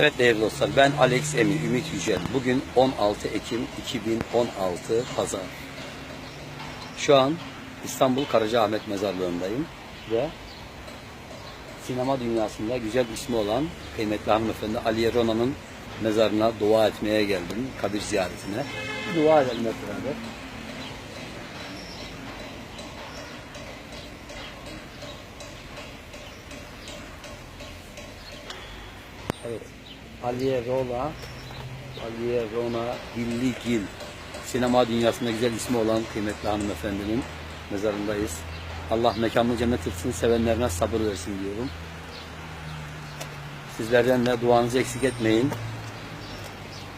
Evet değerli dostlar ben Alex Emi Ümit Yücel. Bugün 16 Ekim 2016 Pazar. Şu an İstanbul Karacaahmet Mezarlığı'ndayım ve sinema dünyasında güzel ismi olan kıymetli hanımefendi Aliye Rona'nın mezarına dua etmeye geldim. Kabir ziyaretine. Dua edelim hep beraber. Evet. Aliye Rona, Aliye Rona Hilligil. Sinema dünyasında güzel ismi olan kıymetli hanımefendinin mezarındayız. Allah mekanını cennet etsin, sevenlerine sabır versin diyorum. Sizlerden de duanızı eksik etmeyin.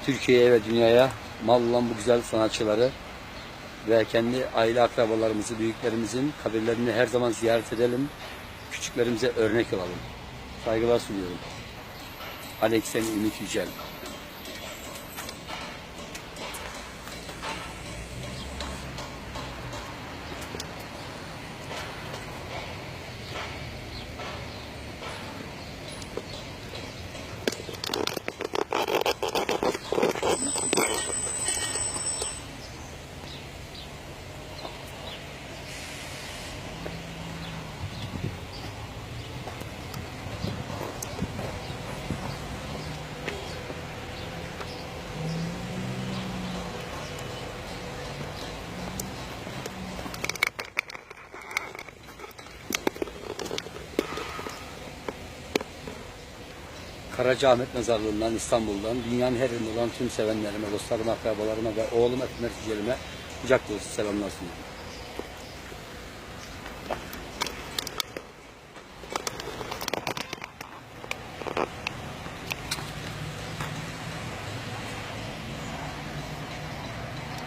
Türkiye'ye ve dünyaya mal olan bu güzel sanatçıları ve kendi aile akrabalarımızı, büyüklerimizin kabirlerini her zaman ziyaret edelim. Küçüklerimize örnek olalım. Saygılar sunuyorum. Alexen Ümit Karacaahmet Mezarlığı'ndan İstanbul'dan dünyanın her yerinde olan tüm sevenlerime, dostlarıma, akrabalarıma ve oğlum Etmer Yücel'ime kucak dolusu selamlar sunuyorum.